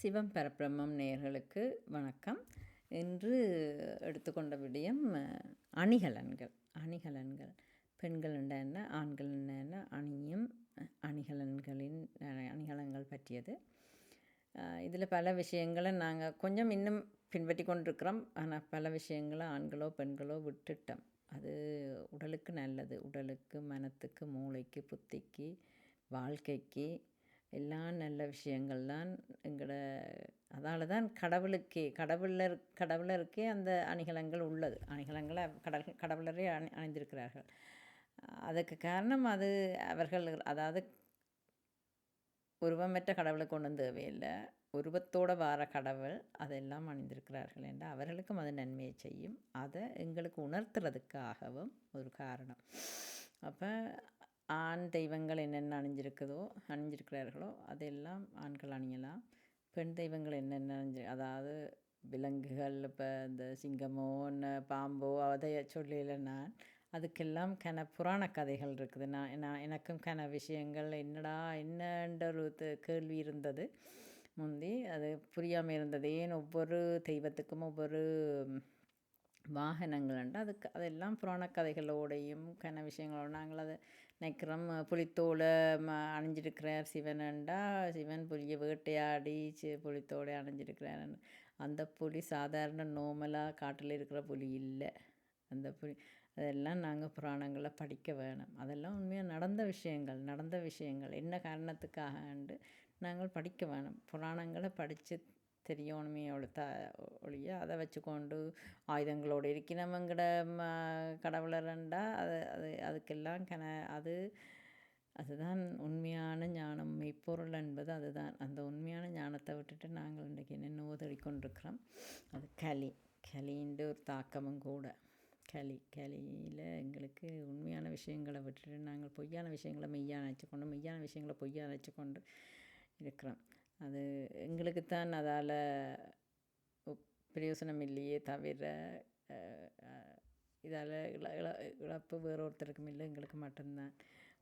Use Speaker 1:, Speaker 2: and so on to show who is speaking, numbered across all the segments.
Speaker 1: சிவம் பரபிரம்மம் நேயர்களுக்கு வணக்கம். இன்று எடுத்துக்கொண்ட விடயம் அணிகலன்கள். அணிகலன்கள். பெண்கள் என்ன ஆண்கள் என்ன அணியும் அணிகலன்களின் அணிகலன்கள் பற்றியது. இதில் பல விஷயங்களை நாங்கள் கொஞ்சம் இன்னும் பின்பற்றி கொண்டிருக்கிறோம். ஆனால் பல விஷயங்களை ஆண்களோ பெண்களோ விட்டுட்டோம். அது உடலுக்கு நல்லது. உடலுக்கு மனத்துக்கு மூளைக்கு புத்திக்கு வாழ்க்கைக்கு எல்லாம் நல்ல விஷயங்கள் தான் எங்களோட அதால் தான் கடவுளுக்கே கடவுளர் கடவுளருக்கே அந்த அணிகலங்கள் உள்ளது. அணிகலங்களை கடல் கடவுளரே அணி அணிந்திருக்கிறார்கள். அதுக்கு காரணம் அது அவர்கள் அதாவது உருவமற்ற கடவுளை கொண்டு வந்து தேவையில்லை. உருவத்தோடு வார கடவுள் அதெல்லாம் அணிந்திருக்கிறார்கள் என்று அவர்களுக்கும் அது நன்மையை செய்யும். அதை எங்களுக்கு உணர்த்துறதுக்காகவும் ஒரு காரணம். அப்போ ஆண் தெய்வங்கள் என்னென்ன அணிஞ்சிருக்குதோ அணிஞ்சிருக்கிறார்களோ அதெல்லாம் ஆண்கள் அணியலாம். பெண் தெய்வங்கள் என்னென்ன அணிஞ்சு அதாவது விலங்குகள் இப்போ இந்த சிங்கமோ என்ன பாம்போ அதை சொல்லல நான் அதுக்கெல்லாம் கன புராண கதைகள் இருக்குது. நான் நான் எனக்கும் கன விஷயங்கள் என்னடா என்னன்ற ஒரு கேள்வி இருந்தது. முந்தி அது புரியாமல் இருந்தது. ஏன் ஒவ்வொரு தெய்வத்துக்கும் ஒவ்வொரு வாகனங்கள் உண்டு. அதுக்கு அதெல்லாம் புராண கதைகளோடையும் கன விஷயங்களோட நாங்கள் அதை நினைக்கிறோம். புலித்தோலை ம அணிஞ்சிருக்கிறார் சிவனண்டா சிவன் புலியை வேட்டையாடி சி புலித்தோலை அணிஞ்சிருக்கிறார் அந்த புலி சாதாரண நோமலாக காட்டில் இருக்கிற புலி இல்லை. அந்த புலி அதெல்லாம் நாங்கள் புராணங்களை படிக்க வேணும். அதெல்லாம் உண்மையாக நடந்த விஷயங்கள் நடந்த விஷயங்கள். என்ன காரணத்துக்காகண்டு நாங்கள் படிக்க வேணும். புராணங்களை படித்து தெரியணுமே ஒளி ஒழிய அதை வச்சுக்கொண்டு ஆயுதங்களோடு இருக்கிறவங்கட ம கடவுளரண்டா அது அது அதுக்கெல்லாம் கன அது அதுதான் உண்மையான ஞானம். மெய்ப்பொருள் என்பது அதுதான். அந்த உண்மையான ஞானத்தை விட்டுட்டு நாங்கள் இன்றைக்கி என்னென்னவோ தேடிக்கொண்டிருக்கிறோம். அது களி களின்ற ஒரு தாக்கமும் கூட. களி களியில் எங்களுக்கு உண்மையான விஷயங்களை விட்டுட்டு நாங்கள் பொய்யான விஷயங்களை மெய்யான வச்சுக்கொண்டு மெய்யான விஷயங்களை பொய்யான வச்சுக்கொண்டு இருக்கிறோம். அது எங்களுக்குத்தான் அதால் பிரயோசனம் இல்லையே தவிர இதால் இழ இழ இழப்பு வேறு ஒருத்தருக்கும் இல்லை எங்களுக்கு மட்டும்தான்.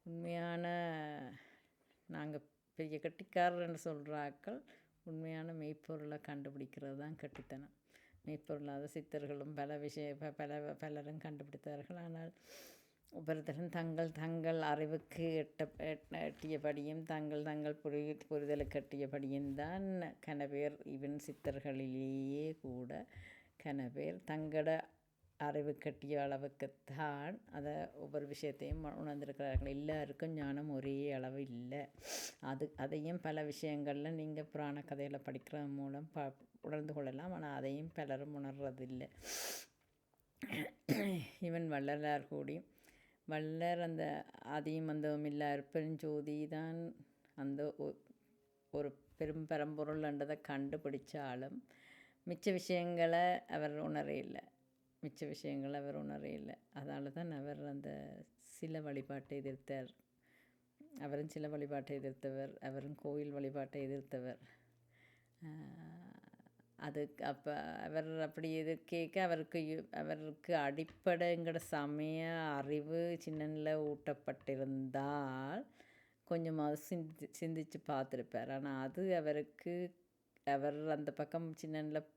Speaker 1: உண்மையான நாங்கள் பெரிய கட்டிக்காரர்னு சொல்கிற ஆட்கள் உண்மையான மெய்ப்பொருளை கண்டுபிடிக்கிறது தான் கட்டித்தனம். மெய்ப்பொருளாத சித்தர்களும் பல விஷய பல பலரும் கண்டுபிடித்தார்கள். ஆனால் ஒவ்வொருத்தரும் தங்கள் தங்கள் அறிவுக்கு எட்ட எட்டியபடியும் தங்கள் தங்கள் புரி புரிதலுக்கு எட்டியபடியும் தான் கன பேர் இவன் சித்தர்களிலேயே கூட கன பேர் தங்களோட அறிவு கட்டிய அளவுக்குத்தான் அதை ஒவ்வொரு விஷயத்தையும் உணர்ந்திருக்கிறார்கள். எல்லாருக்கும் ஞானம் ஒரே அளவு இல்லை. அது அதையும் பல விஷயங்களில் நீங்கள் புராண கதையில் படிக்கிறது மூலம் ப உணர்ந்து கொள்ளலாம். ஆனால் அதையும் பலரும் உணர்றதில்லை. இவன் வள்ளலார் கூடியும் வள்ளர் அந்த ஆதியும் அந்தவும் இல்லா பெருஞ்சோதி தான் அந்த ஒ- ஒரு பெரும் பரம்பொருள்ன்றதை கண்டுபிடிச்சாலும் மிச்ச விஷயங்களை அவர் உணரையில்லை மிச்ச விஷயங்களை அவர் உணரையில்லை அதனால தான் அவர் அந்த சில வழிபாட்டை எதிர்த்தார். அவரும் சில வழிபாட்டை எதிர்த்தவர். அவரும் கோயில் வழிபாட்டை எதிர்த்தவர். அதுக்கு அப்போ அவர் அப்படி இது கேட்க அவருக்கு யு- அவருக்கு அடிப்படைங்கிற சமய அறிவு சின்னனில் ஊட்டப்பட்டிருந்தால் கொஞ்சமாவது சிந்தி சிந்திச்சு பார்த்துருப்பார். ஆனால் அது அவருக்கு அவர் அந்த பக்கம் சின்னனில்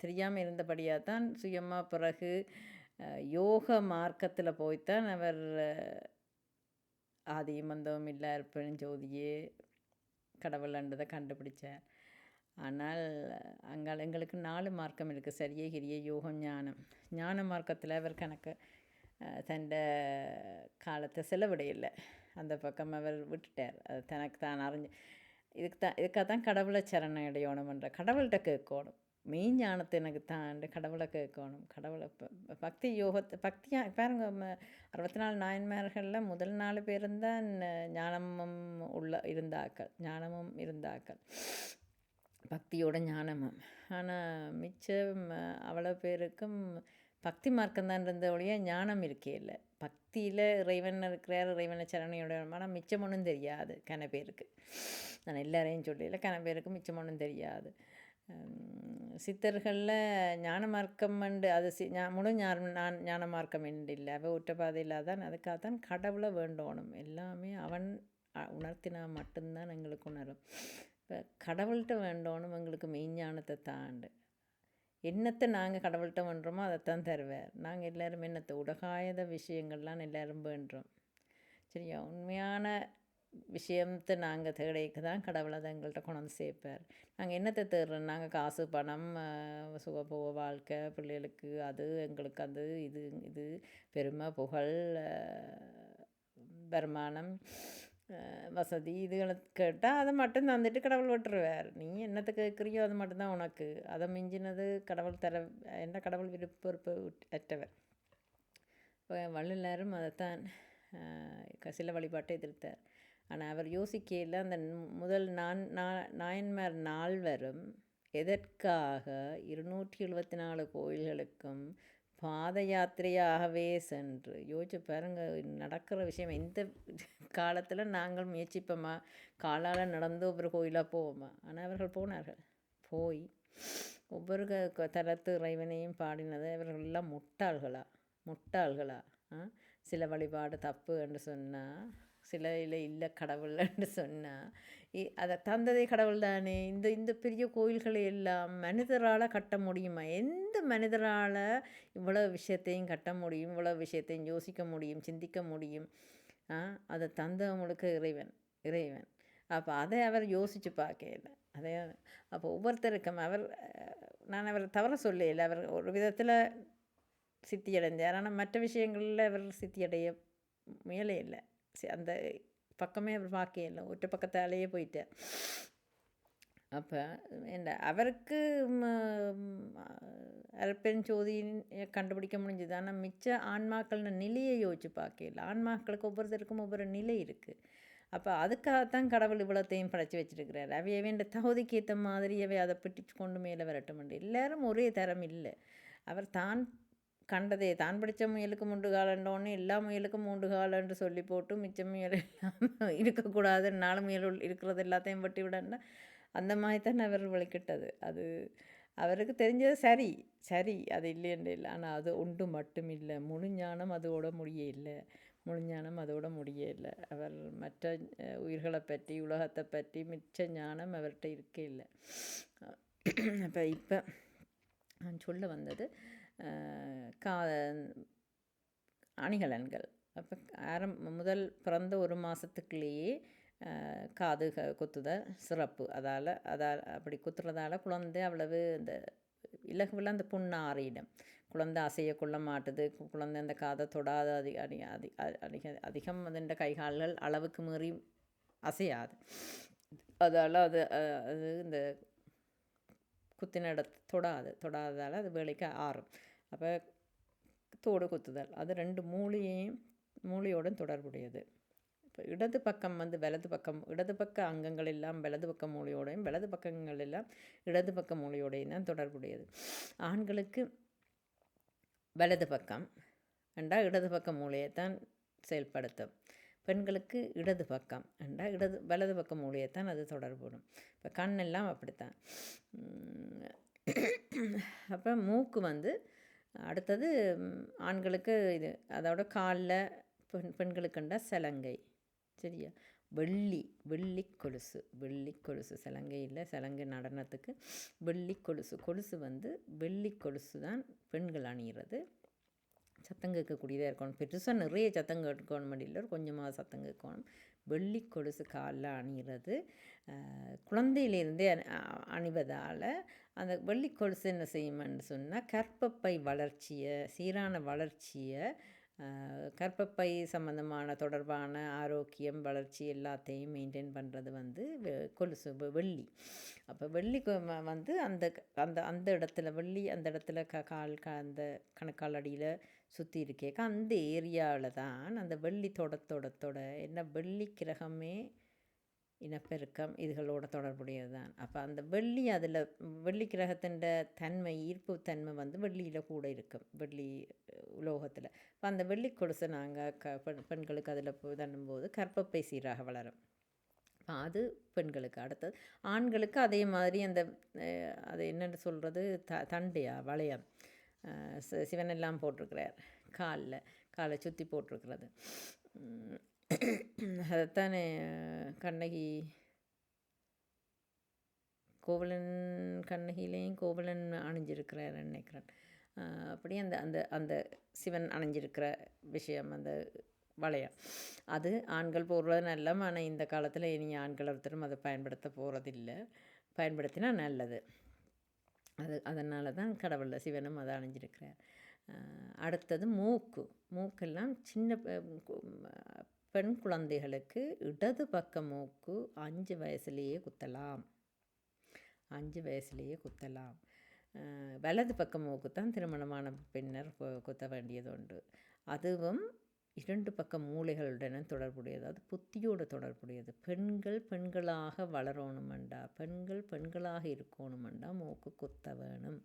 Speaker 1: தெரியாமல் இருந்தபடியாக தான் சுயமாக பிறகு யோக மார்க்கத்தில் போய்த்தான் அவர் ஆதிமந்தம் ஆதியும் அந்தவும் இல்லா பெருஞ்சோதியே கடவுள் அண்டதை கண்டுபிடிச்சார். ஆனால் அங்கே எங்களுக்கு நாலு மார்க்கம் இருக்குது சரிய கிரிய யோகம் ஞானம். ஞான மார்க்கத்தில் அவர் கணக்கு தண்ட காலத்தை செலவிடையில்லை அந்த பக்கம் அவர் விட்டுட்டார். அது தனக்கு தான் அறிஞ்சு இதுக்கு தான் இதுக்காக தான் கடவுளை சரணம் அடையணும்ன்ற கடவுள்கிட்ட கேட்கணும். மெய் ஞானத்தை எனக்கு தாண்டு கடவுளை கேட்கணும். கடவுளை ப- பக்தி யோகத்தை பக்தியாக பாருங்க அறுபத்தி நாலு நாயன்மார்களில் முதல் நாலு பேரும் தான் ஞானமும் உள்ள இருந்தாக்கள் ஞானமும் இருந்தாக்கள் பக்தியோட ஞானமும் ஆனால் மிச்சம் அவ்வளோ பேருக்கும் பக்தி மார்க்கம் தான் இருந்த ஒழிய ஞானம் இருக்கே இல்லை. பக்தியில் இறைவன் இருக்கிறார் இறைவனை சரணையோட ஆனால் மிச்சம் ஒன்றும் தெரியாது கன பேருக்கு. நான் எல்லாரையும் சொல்லல கன பேருக்கு மிச்சம் ஒன்றும் தெரியாது. சித்தர்களில் ஞான மார்க்கம் உண்டு. அது சி முழு ஞான நான் ஞான மார்க்கம் என்று இல்லை. அவ ஒற்ற பாதையில் தான் அதுக்காகத்தான் கடவுளை வேண்டோணும். எல்லாமே அவன் உணர்த்தினா மட்டும்தான் எங்களுக்கு உணரும். இப்போ கடவுள்கிட்ட வேண்டோணும் எங்களுக்கு மெய்ஞானத்தை தாண்டு. என்னத்தை நாங்கள் கடவுள்கிட்ட வேண்டுறோமோ அதைத்தான் தருவார். நாங்கள் எல்லோரும் என்னத்தை உடகாயத விஷயங்கள்லாம் எல்லோரும் வேண்டுறோம். சரியா? உண்மையான விஷயத்தை நாங்கள் தேடைக்கு தான் கடவுளை அதை எங்கள்கிட்ட கொண்டாந்து சேர்ப்பார். நாங்கள் என்னத்தை தேடுறோம்? நாங்கள் காசு பணம் சுகபோக வாழ்க்கை பிள்ளைகளுக்கு அது எங்களுக்கு அது இது இது பெருமை புகழ் வருமானம் வசதி இதுகளை கேட்டால் அதை மட்டும் தந்துட்டு கடவுள் விட்டுருவார். நீ என்னத்தை கேட்குறியோ அது மட்டும்தான் உனக்கு. அதை மிஞ்சினது கடவுள் தர என்ன கடவுள் விருப்ப அற்றவர். இப்போ வள்ளுநரும் அதைத்தான் சில வழிபாட்டை எதிர்த்தார். ஆனால் அவர் யோசிக்கையில் அந்த முதல் நான் நாயன்மார் நால்வரும் எதற்காக இருநூற்றி எழுபத்தி நாலு கோயில்களுக்கும் பாத யாத்திரையாகவே சென்று. யோசிச்சு பாருங்க நடக்கிற விஷயம் எந்த காலத்தில் நாங்கள் முயற்சிப்போமா? காலால் நடந்து ஒவ்வொரு கோயிலாக போவோமா? ஆனால் அவர்கள் போனார்கள். போய் ஒவ்வொரு க தரத்து இறைவனையும் பாடினதை அவர்கள் எல்லாம் முட்டாள்களா? முட்டாள்களா சில வழிபாடு தப்பு என்று சொன்னால் சிலையில் இல்லை கடவுள்னு சொன்னால் அதை தந்ததே கடவுள் தானே. இந்த இந்த பெரிய கோயில்களை எல்லாம் மனிதரால் கட்ட முடியுமா? எந்த மனிதரால் இவ்வளோ விஷயத்தையும் கட்ட முடியும்? இவ்வளோ விஷயத்தையும் யோசிக்க முடியும்? சிந்திக்க முடியும்? அதை தந்தவங்களுக்கு இறைவன் இறைவன். அப்போ அதை அவர் யோசித்து பார்க்கல. அதே அப்போ ஒவ்வொருத்தருக்கும் அவர் நான் அவரை தவற சொல்லல. அவர் ஒரு விதத்தில் சித்தியடைந்தார். ஆனால் மற்ற விஷயங்களில் அவர் சித்தியடைய முயலே இல்லை அந்த பக்கமே அவர் பார்க்க இல்லை. ஒட்டு பக்கத்தாலேயே போயிட்டேன். அப்போ என்ன அவருக்கு அரப்பெருஞ்சோதியின் கண்டுபிடிக்க முடிஞ்சது. ஆனால் மிச்ச ஆன்மாக்கள்னு நிலையை யோசிச்சு பார்க்கல ஆன்மாக்களுக்கு ஒவ்வொருத்தருக்கும் ஒவ்வொரு நிலை இருக்குது அப்போ அதுக்காகத்தான் கடவுள் இவ்வளோத்தையும் படைச்சி வச்சுருக்கிறார். அவையவேண்ட தகுதிக்கு ஏற்ற மாதிரி அவை அதை பிடிச்சு கொண்டு மேலே வரட்டும் எல்லாரும் ஒரே தரம் இல்லை. அவர் தான் கண்டதே தான் பிடிச்ச முயலுக்கு மூன்று காலண்டோன்னு எல்லா முயலுக்கும் மூன்று காலன்று சொல்லி போட்டு மிச்ச முயல் எல்லாம் இருக்கக்கூடாது நாலு முயல் இருக்கிறது எல்லாத்தையும் பட்டி விடன்னா அந்த மாதிரி தான் அவர் வழிக்கிட்டது அது அவருக்கு தெரிஞ்சது சரி சரி அது இல்லைன்னு இல்லை. ஆனால் அது ஒன்று மட்டும் இல்லை. முழு ஞானம் அதோட முடிய இல்லை. முழு ஞானம் அதோட முடிய இல்லை. அவர் மற்ற உயிர்களை பற்றி உலகத்தை பற்றி மிச்ச ஞானம் அவர்கிட்ட இருக்கே இல்லை. அப்போ இப்போ நான் சொல்ல வந்தது கா அணிகலன்கள். அப்போ ஆரம் முதல் பிறந்த ஒரு மாதத்துக்குள்ளேயே காது குத்துதல் சிறப்பு. அதால் அதால் அப்படி குத்துறதால குழந்தை அவ்வளவு இந்த இலகுவில் அந்த புண்ணு ஆறிடும். குழந்தை அசைய கொள்ள மாட்டுது. குழந்தை அந்த காதை தொடாத அதிக அதிக அதிக அதிகம் அந்த கைகால்கள் அளவுக்கு மீறி அசையாது. அதால் அது அது இந்த குத்தின இடத்து தொடாது தொடாததால் அது வேலைக்கு ஆறும். அப்போ தோடு குத்துதல். அது ரெண்டு மூளையையும் மூளையோடும் தொடர்புடையது. இப்போ இடது பக்கம் வந்து வலது பக்கம் இடது பக்க அங்கங்கள் எல்லாம் வலது பக்க மூளையோடையும் வலது பக்கங்கள் எல்லாம் இடது பக்க மூளையோடையும் தான் தொடர்புடையது. ஆண்களுக்கு வலது பக்கம் ரெண்டா இடது பக்க மூளையை தான் செயல்படுத்தும். பெண்களுக்கு இடது பக்கம் ரெண்டா இடது வலது பக்க மூளையை தான் அது தொடர்புடும். இப்போ கண்ணெல்லாம் அப்படித்தான். அப்போ மூக்கு வந்து அடுத்தது ஆண்களுக்கு இது அதோட காலில் பெண் பெண்களுக்குண்டா சலங்கை சரியா? வெள்ளி வெள்ளி கொலுசு வெள்ளி கொலுசு சலங்கை இல்லை சலங்கை நடனத்துக்கு வெள்ளி கொலுசு கொலுசு வந்து வெள்ளி கொலுசு தான் பெண்கள் அணிகிறது சத்தம் கேட்கக்கூடியதாக இருக்கணும். பெருசாக நிறைய சத்தம் கேட்கணும் இல்லை கொஞ்சமாக சத்தம் கேட்கணும். வெள்ளி கொலுசு காலில் அணிகிறது குழந்தையிலேருந்தே அணிவதால் அந்த வெள்ளி கொலுசு என்ன செய்யுமென்னு சொன்னால் கற்பப்பை வளர்ச்சியை சீரான வளர்ச்சியை கற்பப்பை சம்மந்தமான தொடர்பான ஆரோக்கியம் வளர்ச்சி எல்லாத்தையும் மெயின்டைன் பண்ணுறது வந்து கொலுசு வெள்ளி. அப்போ வெள்ளி வந்து அந்த அந்த அந்த இடத்துல வெள்ளி அந்த இடத்துல க கால் க அந்த கணக்கால் அடியில் சுற்றி இருக்கேக்க அந்த ஏரியாவில் தான் அந்த வெள்ளி தொடத்தோடத்தோட தொட என்ன வெள்ளி கிரகமே இனப்பெருக்கம் இதுகளோட தொடர்புடையது தான். அப்போ அந்த வெள்ளி அதில் வெள்ளி கிரகத்தின் தன்மை ஈர்ப்பு தன்மை வந்து வெள்ளியில் கூட இருக்கும். வெள்ளி உலோகத்தில். இப்போ அந்த வெள்ளி கொலுசை நாங்கள் க பெண் பெண்களுக்கு அதில் தண்ணும்போது கற்பப்பை சீராக வளரும். அது பெண்களுக்கு. அடுத்தது ஆண்களுக்கு அதே மாதிரி அந்த அது என்னென்னு சொல்கிறது த தண்டையா வளையம். சிவனெல்லாம் போட்டிருக்கிறார். காலில் காலை சுற்றி போட்டிருக்கிறது. அதைத்தானே கண்ணகி கோவலன் கண்ணகியிலையும் கோவலன் அணிஞ்சிருக்கிறார் நினைக்கிறேன். அப்படியே அந்த அந்த அந்த சிவன் அணிஞ்சிருக்கிற விஷயம் அந்த வளையம். அது ஆண்கள் போடுறது நல்ல ஆனால் இந்த காலத்தில் இனி ஆண்கள் ஒருத்தரும் அதை பயன்படுத்த போகிறதில்ல பயன்படுத்தினா நல்லது. அது அதனால தான் கடவுளில் சிவனும் அதை அணிஞ்சிருக்கிறார். அடுத்தது மூக்கு. மூக்கெல்லாம் சின்ன பெண் குழந்தைகளுக்கு இடது பக்க மூக்கு அஞ்சு வயசுலேயே குத்தலாம். அஞ்சு வயசுலேயே குத்தலாம். வலது பக்க மூக்கு தான் திருமணமான பின்னர் குத்த வேண்டியது உண்டு. அதுவும் இரண்டு பக்க மூளைகளுடன தொடர்புடையது. அது புத்தியோடு தொடர்புடையது. பெண்கள் பெண்களாக வளரணுமெண்டா? பெண்கள் பெண்களாக இருக்கணுமெண்டா? மூக்கு குத்த வேணும்.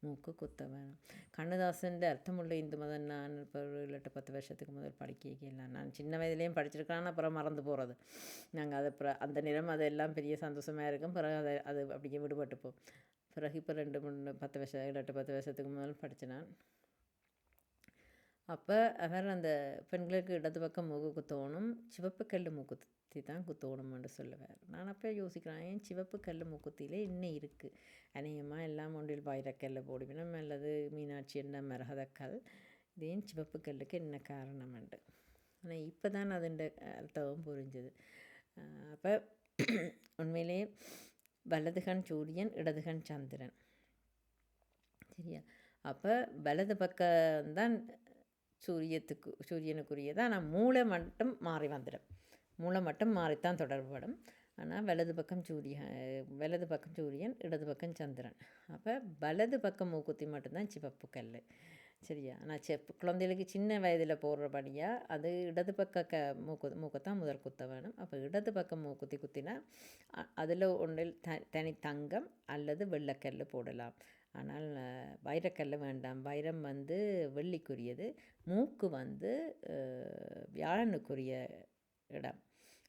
Speaker 1: மூக்கு குத்த வேணும். கண்ணதாசன் அர்த்தமுள்ள இந்து மதம் நான் இப்போ ஒரு பத்து வருஷத்துக்கு முதல் படிக்கல நான் சின்ன வயதுலேயும் படிச்சிருக்கான். அப்புறம் மறந்து போகிறது நாங்கள் அதை அப்புறம் அந்த நிறம் அதெல்லாம் பெரிய சந்தோஷமாக இருக்கும். பிறகு அதை அது அப்படியே விடுபட்டுப்போம் பிறகு இப்போ ரெண்டு மூணு பத்து வருஷம் ஏழு பத்து வருஷத்துக்கு முதல் படித்தேன் நான். அப்போ அவர் அந்த பெண்களுக்கு இடது பக்கம் மூக்கு குத்தோணும் சிவப்பு கல் மூக்குத்தி தான் குத்தோணும்னு சொல்லுவார். நான் அப்போ யோசிக்கிறேன் ஏன் சிவப்பு கல் மூக்குத்தியில் இன்னும் இருக்குது அநேகமாக எல்லாம் ஒன்றில் வைரக்கல்ல போடுவினம் அல்லது மீனாட்சி என்ன மரகதக்கல் இதேன் சிவப்பு கல்லுக்கு என்ன காரணம் உண்டு ஆனால் இப்போ தான் அதுண்ட அர்த்தம் புரிஞ்சுது. அப்போ உண்மையிலே வலதுகண் சூரியன் இடதுகண் சந்திரன். சரியா? அப்போ வலது பக்கம்தான் சூரியத்துக்கு சூரியனுக்குரியதான் ஆனால் மூளை மட்டும் மாறி வந்துடும். மூளை மட்டும் மாறித்தான் தொடர்புபடும் ஆனால் வலது பக்கம் சூரியன் வலது பக்கம் சூரியன் இடது பக்கம் சந்திரன். அப்போ வலது பக்கம் மூக்குத்தி மட்டும்தான் சிவப்பு கல் சரியா? ஆனால் செப் குழந்தைகளுக்கு சின்ன வயதில் போடுறபடியாக அது இடது பக்க க மூக்கு மூக்கத்தான் முதல் குத்த வேணும். அப்போ இடது பக்கம் மூக்குத்தி குத்தினா அதில் ஒன்றில் த தனி தங்கம் அல்லது வெள்ளைக்கல் போடலாம். ஆனால் வைரக்கல் வேண்டாம். வைரம் வந்து வெள்ளிக்குரியது. மூக்கு வந்து வியாழனுக்குரிய இடம்.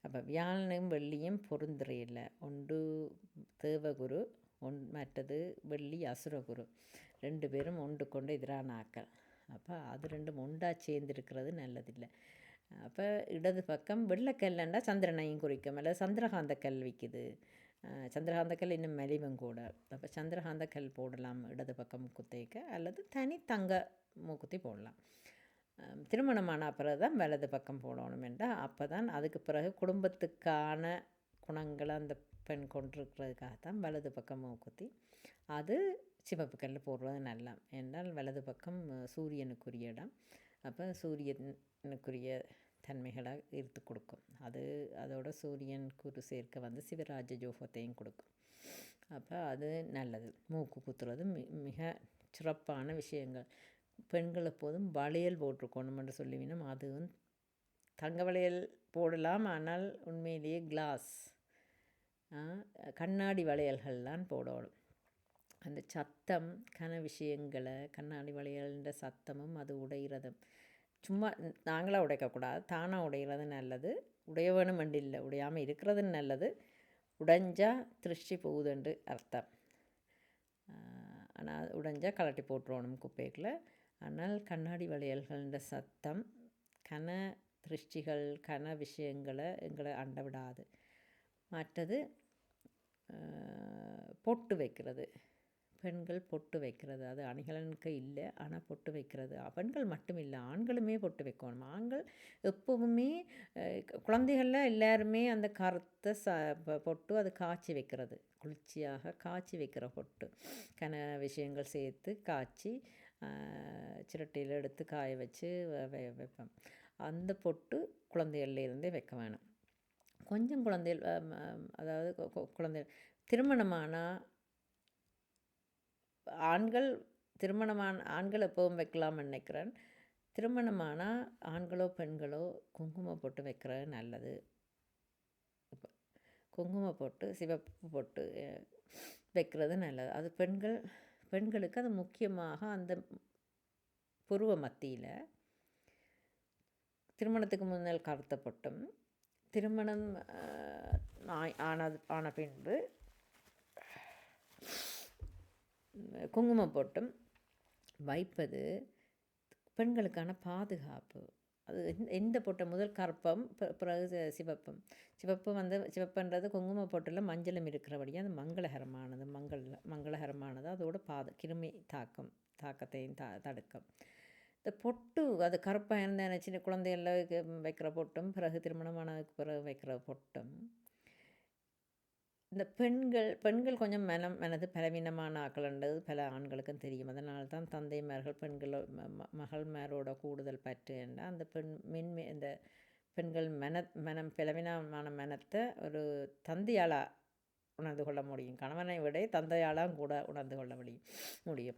Speaker 1: அப்போ வியாழனும் வெள்ளியும் பொருந்துறையில் ஒன்று தேவகுரு ஒன் மற்றது வெள்ளி அசுரகுரு. ரெண்டு பேரும் ஒன்று கொண்டு எதிரான ஆக்கள். அப்போ அது ரெண்டும் ஒன்றா சேர்ந்துருக்கிறது நல்லதில்லை. அப்போ இடது பக்கம் வெள்ளைக்கல்லண்டா சந்திரனையும் குறிக்கும். அல்லது சந்திரகாந்த கல் விற்கிது சந்திரகாந்த கல் இன்னும் மெலிவும் கூட அப்போ சந்திரகாந்த கல் போடலாம் இடது பக்கம் குத்தைக்கு அல்லது தனி தங்க மூக்குத்தி போடலாம் திருமணமான பிறகு தான் வலது பக்கம் போடணும் என்றால் அப்போ தான் அதுக்கு பிறகு குடும்பத்துக்கான குணங்களை அந்த பெண் கொண்டிருக்கிறதுக்காக தான் வலது பக்கம் மூக்குத்தி அது சிவப்பு கல் போடுறது நல்லா என்றால் வலது பக்கம் சூரியனுக்குரிய இடம் அப்போ சூரியனுக்குரிய தன்மைகளாக ஈர்த்து கொடுக்கும். அது அதோட சூரியன் குரு சேர்க்க வந்து சிவராஜ ஜோகத்தையும் கொடுக்கும். அப்போ அது நல்லது. மூக்கு குத்துறது மி மிக சிறப்பான விஷயங்கள். பெண்கள் எப்போதும் வளையல் போட்டிருக்கணும்னு சொல்லுவினோம் அதுவும் தங்க வளையல் போடலாம் ஆனால் உண்மையிலேயே கிளாஸ் கண்ணாடி வளையல்கள்லாம் போடணும். அந்த சத்தம் கன விஷயங்களை கண்ணாடி வளையல்ன்ற சத்தமும் அது உடைகிறதும் சும்மா நாங்களாக உடைக்கக்கூடாது. தானாக உடைகிறது நல்லது. உடைய வேணும் இல்லை உடையாமல் இருக்கிறது நல்லது. உடைஞ்சால் திருஷ்டி போகுதுண்டு அர்த்தம். ஆனால் உடைஞ்சால் கலட்டி போட்டுருவோணும் குப்பைக்குள்ள. ஆனால் கண்ணாடி வளையல்கள்ன்ற சத்தம் கன திருஷ்டிகள் கன விஷயங்களை எங்களை அண்ட விடாது. மற்றது பொட்டு வைக்கிறது. பெண்கள் பொட்டு வைக்கிறது. அது அணிகலனுக்கு இல்லை ஆனால் பொட்டு வைக்கிறது. பெண்கள் மட்டும் இல்லை ஆண்களுமே பொட்டு வைக்கணும். ஆண்கள் எப்போவுமே குழந்தைகளில் எல்லாருமே அந்த கருத்தை ச பொட்டு அது காய்ச்சி வைக்கிறது. குளிர்ச்சியாக காய்ச்சி வைக்கிற பொட்டு. கன விஷயங்கள் சேர்த்து காய்ச்சி சிரட்டையில் எடுத்து காய வச்சு வைப்பேன் அந்த பொட்டு குழந்தைகள்லேருந்தே வைக்க வேணும். கொஞ்சம் குழந்தைகள் அதாவது குழந்தை திருமணமானால் ஆண்கள் திருமணமான ஆண்கள் எப்போவும் வைக்கலாம்னு நினைக்கிறேன். திருமணமானால் ஆண்களோ பெண்களோ குங்குமம் போட்டு வைக்கிறது நல்லது. இப்போ குங்குமம் போட்டு சிவப்பு போட்டு வைக்கிறது நல்லது. அது பெண்கள் பெண்களுக்கு அது முக்கியமாக அந்த புருவ மத்தியில் திருமணத்துக்கு முன்னால் கருத்த பொட்டும் திருமணம் ஆனது ஆன பின்பு குங்குமம் போட்டும் வைப்பது பெண்களுக்கான பாதுகாப்பு. அது எந்த- பொட்டை? முதல் கற்பம் பிறகு சிவப்பம் சிவப்பு. வந்து சிவப்புன்றது குங்கும பொட்டில் மஞ்சளும் இருக்கிறபடியாக அது மங்களகரமானது. மங்கள மங்களகரமானது. அதோட பாத கிருமி தாக்கம் தாக்கத்தையும் த தடுக்கும். இந்த பொட்டு அது கருப்பாக இருந்த சின்ன குழந்தைகளில் வைக்கிற பொட்டும் பிறகு திருமணமானதுக்கு பிறகு வைக்கிற பொட்டும் இந்த பெண்கள் பெண்கள் கொஞ்சம் மனம் மனது பலவீனமான ஆக்கள்ன்றது பல ஆண்களுக்கும் தெரியும். அதனால தான் தந்தைமார்கள் பெண்கள் ம- மகள்மாரோட கூடுதல் பற்று அந்த பெண் மென்மே இந்த பெண்கள் மன மனம் பலவீனமான மனத்தை ஒரு தந்தையாளாக உணர்ந்து கொள்ள முடியும். கணவனை விட தந்தையாலாம் கூட உணர்ந்து கொள்ள முடியும். முடியும்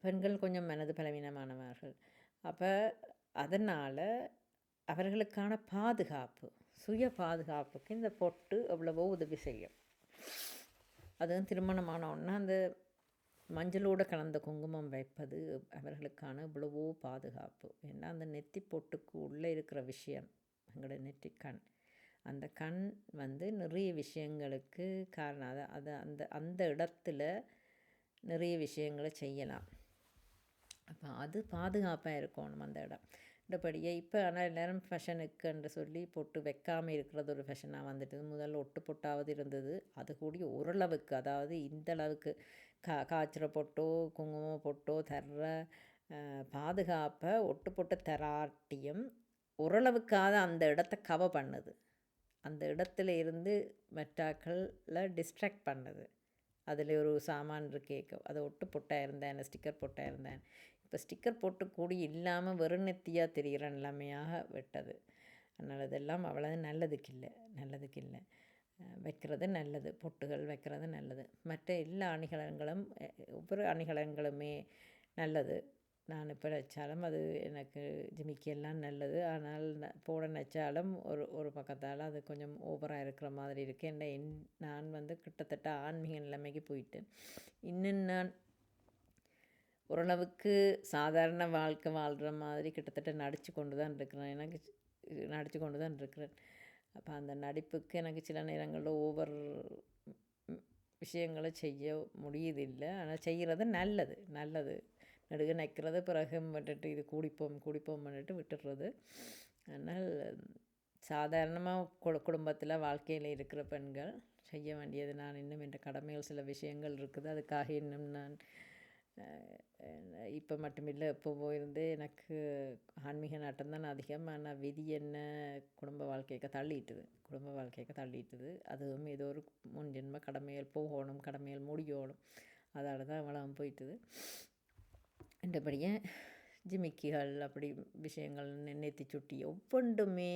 Speaker 1: பெண்கள் கொஞ்சம் மனது பலவீனமானவர்கள். அப்போ அதனால் அவர்களுக்கான பாதுகாப்பு சுய பாதுகாப்புக்கு இந்த பொட்டு எவ்வளவோ உதவி செய்யும். அதுவும் திருமணமான உடனே அந்த மஞ்சளோடு கலந்த குங்குமம் வைப்பது அவர்களுக்கான இவ்வளவோ பாதுகாப்பு. ஏன்னா அந்த நெத்தி பொட்டுக்கு உள்ளே இருக்கிற விஷயம் எங்களோட நெற்றி கண். அந்த கண் வந்து நிறைய விஷயங்களுக்கு காரணம். அதை அது அந்த அந்த இடத்துல நிறைய விஷயங்களை செய்யலாம். அப்போ அது பாதுகாப்பாக இருக்கணும் அந்த இடம். இந்தபடியே இப்போ ஆனால் எல்லாரும் ஃபேஷனுக்குன்னு சொல்லி பொட்டு வைக்காமல் இருக்கிறது ஒரு ஃபேஷனாக வந்துட்டு முதல்ல ஒட்டு பொட்டாவது இருந்தது. அது கூடி ஓரளவுக்கு அதாவது இந்த அளவுக்கு கா காய்ச்சிற பொட்டோ குங்குமம் பொட்டோ தர்ற பாதுகாப்பை ஒட்டு பொட்டு தராட்டியும் ஓரளவுக்காக அந்த இடத்த கவர் பண்ணுது. அந்த இடத்துல இருந்து மெட்டாக்களில் டிஸ்ட்ராக்ட் பண்ணுது. அதில் ஒரு சாமான் இருக்கேக்க அதை ஒட்டு பொட்டாக இருந்தேன் ஸ்டிக்கர் பொட்டாக இருந்தேன். இப்போ ஸ்டிக்கர் போட்டு கூடி இல்லாமல் வெறும் நெத்தியாக தெரிகிற நிலைமையாக விட்டது. அதனால் இதெல்லாம் அவ்வளவு நல்லதுக்கு இல்லை நல்லதுக்கு இல்லை. வைக்கிறது நல்லது பொட்டுகள் வைக்கிறது நல்லது. மற்ற எல்லா அணிகலன்களும் ஒவ்வொரு அணிகலன்களுமே நல்லது. நான் இப்போ வச்சாலும் அது எனக்கு ஜிமிக்கெல்லாம் நல்லது. ஆனால் ந- போட நினச்சாலும் ஒரு ஒரு பக்கத்தால் அது கொஞ்சம் ஓவராக இருக்கிற மாதிரி இருக்குது என்ன என் நான் வந்து கிட்டத்தட்ட ஆன்மீக நிலைமைக்கு போயிட்டேன் இன்னும் நான் ஓரளவுக்கு சாதாரண வாழ்க்கை வாழ்கிற மாதிரி கிட்டத்தட்ட நடித்து கொண்டு தான் இருக்கிறேன். எனக்கு நடித்து கொண்டு தான் இருக்கிறேன். அப்போ அந்த நடிப்புக்கு எனக்கு சில நேரங்களில் ஒவ்வொரு விஷயங்களை செய்ய முடியுதில்லை. ஆனால் செய்கிறது நல்லது நல்லது. நடுக நிற்கிறது பிறகு விட்டுட்டு இது கூடிப்போம் கூடிப்போம் பண்ணிட்டு விட்டுடுறது அதனால் சாதாரணமாக குடும்பத்தில் வாழ்க்கையில் இருக்கிற பெண்கள் செய்ய வேண்டியது நான் இன்னும் என்ற கடமைகள் சில விஷயங்கள் இருக்குது. அதுக்காக இன்னும் நான் இப்போ மட்டுமில்லை இப்போ போயிருந்து எனக்கு ஆன்மீக நாட்டம் தான் அதிகம். ஆனால் விதி என்ன குடும்ப வாழ்க்கைக்கு தள்ளிட்டுது. குடும்ப வாழ்க்கைக்கு தள்ளிட்டுது. அதுவும் ஏதோ ஒரு முன் ஜென்ம போகணும் கடமையில் முடியணும். அதால் தான் வளம் போயிட்டுது. என்றபடியே ஜிமிக்கிகள் அப்படி விஷயங்கள் நெத்தி சுட்டி ஒவ்வொன்றுமே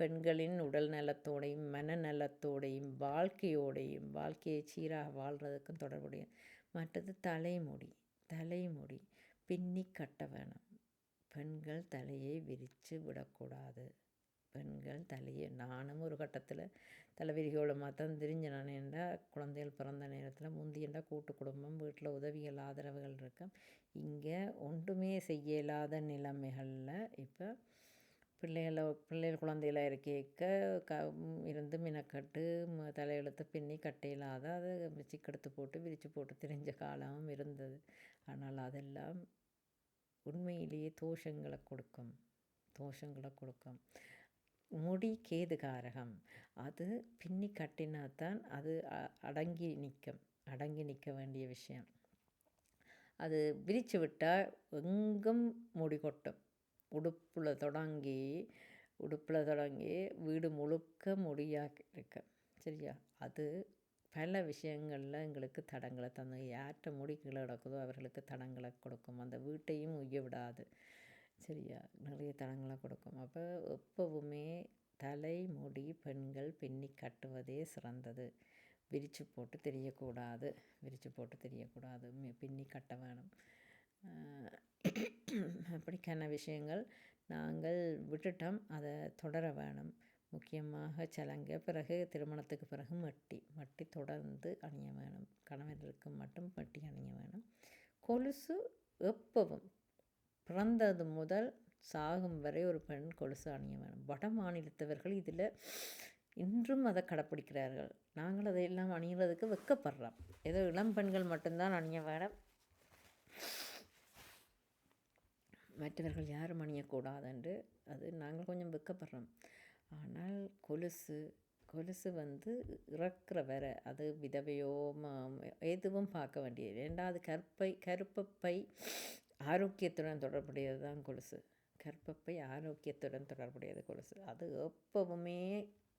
Speaker 1: பெண்களின் உடல் நலத்தோடையும் மனநலத்தோடையும் வாழ்க்கையோடையும் வாழ்க்கையை சீராக வாழ்கிறதுக்கும் தொடர்புடைய மற்றது தலைமுடி. தலைமுடி பின்னி கட்ட வேணும். பெண்கள் தலையை விரித்து விடக்கூடாது. பெண்கள் தலையை நானும் ஒரு கட்டத்தில் தலைவிரிகோளமாக தான் தெரிஞ்ச நான் குழந்தைகள் பிறந்த நேரத்தில் முந்தியண்டா கூட்டு குடும்பம் வீட்டில் உதவிகள் ஆதரவுகள் இருக்கும். இங்கே ஒன்றுமே செய்ய இல்லாத நிலைமைகளில் இப்போ பிள்ளைகளை பிள்ளைகள் குழந்தைகள இருக்க க இருந்து மினக்கட்டு ம- தலையெழுத்து பின்னி கட்டையில்லாத அதை சிக்கெடுத்து போட்டு விரித்து போட்டு தெரிஞ்ச காலமும் இருந்தது. ஆனால் அதெல்லாம் உண்மையிலேயே தோஷங்களை கொடுக்கும். தோஷங்களை கொடுக்கும். முடி கேதுகாரகம். அது பின்னி கட்டினா தான் அது அ- அடங்கி நிற்கும் அடங்கி நிற்க வேண்டிய விஷயம். அது விரித்து விட்டால் எங்கும் முடி கொட்டும். உடுப்பில் தொடங்கி உடுப்பில் தொடங்கி வீடு முழுக்க முடியாக இருக்கு. சரியா? அது பல விஷயங்களில் எங்களுக்கு தடங்களை தந்து யார்கிட்ட முடி கீழே கிடக்குதோ அவர்களுக்கு தடங்களை கொடுக்கும். அந்த வீட்டையும் உய்ய விடாது. சரியா? நிறைய தடங்களை கொடுக்கும். அப்போ எப்போவுமே தலை முடி பெண்கள் பின்னி கட்டுவதே சிறந்தது. விரித்து போட்டு தெரியக்கூடாது. விரித்து போட்டு தெரியக்கூடாது. பின்னி கட்ட வேணும். அப்படிக்கான விஷயங்கள் நாங்கள் விட்டுட்டோம். அதை தொடர வேணும். முக்கியமாக சலங்கை பிறகு திருமணத்துக்கு பிறகு மட்டி. மட்டி தொடர்ந்து அணிய வேணும். கணவர்களுக்கு மட்டும் மட்டி அணிய வேணும். கொலுசு எப்பவும் பிறந்தது முதல் சாகும் வரை ஒரு பெண் கொலுசு அணிய வேணும். வட மாநிலத்தவர்கள் இதில் இன்றும் அதை கடைப்பிடிக்கிறார்கள். நாங்கள் அதையெல்லாம் அணிகிறதுக்கு வெக்கப்படுறோம். ஏதோ இளம் பெண்கள் மட்டும்தான் அணிய வேணும். மற்றவர்கள் யாரும் அணியக்கூடாதுன்று அது நாங்கள் கொஞ்சம் வெக்கப்படுறோம். ஆனால் கொலுசு கொலுசு வந்து இறக்குற வரை அது விதவையோ எதுவும் பார்க்க வேண்டியது. ரெண்டாவது கற்பை கருப்பப்பை ஆரோக்கியத்துடன் தொடர்புடையது தான் கொலுசு. கர்ப்பப்பை ஆரோக்கியத்துடன் தொடர்புடையது கொலுசு. அது எப்பவுமே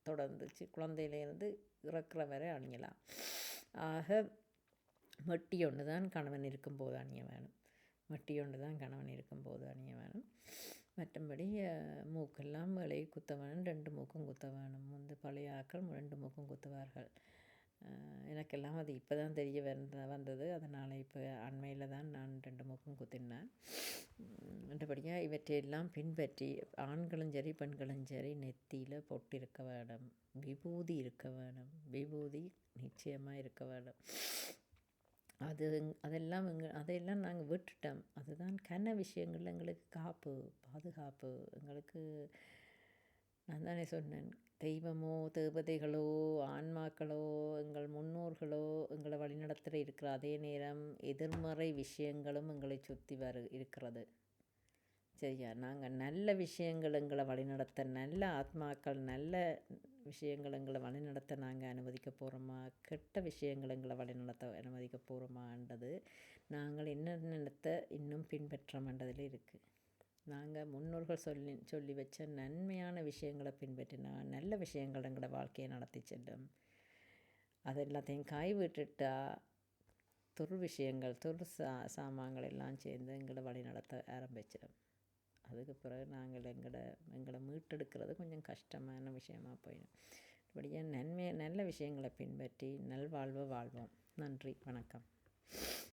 Speaker 1: தொடர்ந்துச்சு. குழந்தையிலேருந்து இறக்குற வரை அணியலாம். ஆக மட்டி ஒன்று தான் கணவன் இருக்கும்போது அணிய வேணும். வட்டியோண்டு தான் கணவன் இருக்கும்போது அணிய வேணும் மற்றபடி மூக்கெல்லாம் இலையை குத்த வேணும் ரெண்டு மூக்கும் குத்த வேணும் வந்து பழைய ஆக்கள் ரெண்டு மூக்கும் குத்துவார்கள். எனக்கெல்லாம் அது இப்போ தான் தெரிய வந்த வந்தது. அதனால் இப்போ அண்மையில் தான் நான் ரெண்டு மூக்கும் குத்தினேன். மற்றபடியாக இவற்றையெல்லாம் பின்பற்றி ஆண்களும் சரி பெண்களும் சரி நெத்தியில் பொட்டு இருக்க வேணும். விபூதி இருக்க வேணும். விபூதி நிச்சயமாக இருக்க வேணும். அது அதெல்லாம் எங்க அதையெல்லாம் நாங்கள் விட்டுட்டோம். அதுதான் கன விஷயங்கள் எங்களுக்கு காப்பு பாதுகாப்பு எங்களுக்கு நான் தானே சொன்னேன் தெய்வமோ தேவதைகளோ ஆன்மாக்களோ எங்கள் முன்னோர்களோ எங்களை வழிநடத்துகிற இருக்கிற அதே நேரம் எதிர்மறை விஷயங்களும் எங்களை சுற்றி வரு இருக்கிறது. சரியா நாங்கள் நல்ல விஷயங்கள் எங்களை வழிநடத்த நல்ல ஆத்மாக்கள் நல்ல விஷயங்கள் எங்களை வழிநடத்த நாங்கள் அனுமதிக்க போகிறோமா கெட்ட விஷயங்கள் எங்களை வழிநடத்த அனுமதிக்க போகிறோமான்றது நாங்கள் என்னென்னத்தை இன்னும் பின்பற்றமன்றதில் இருக்குது நாங்கள் முன்னோர்கள் சொல்லி சொல்லி வச்ச நன்மையான விஷயங்களை பின்பற்றினா நல்ல விஷயங்கள் எங்களோட வாழ்க்கையை நடத்தி செல்லும். அது எல்லாத்தையும் காய் விட்டுட்டா துரு விஷயங்கள் துரு சா சாமான்கள் எல்லாம் சேர்ந்து எங்களை வழி நடத்த ஆரம்பிச்சிடும். அதுக்கு பிறகு நாங்கள் எங்களை எங்களை மீட்டெடுக்கிறது கொஞ்சம் கஷ்டமான விஷயமா போயிடும். இப்படியே நன்மை நல்ல விஷயங்களை பின்பற்றி நல்வாழ்வை வாழ்வோம். நன்றி. வணக்கம்.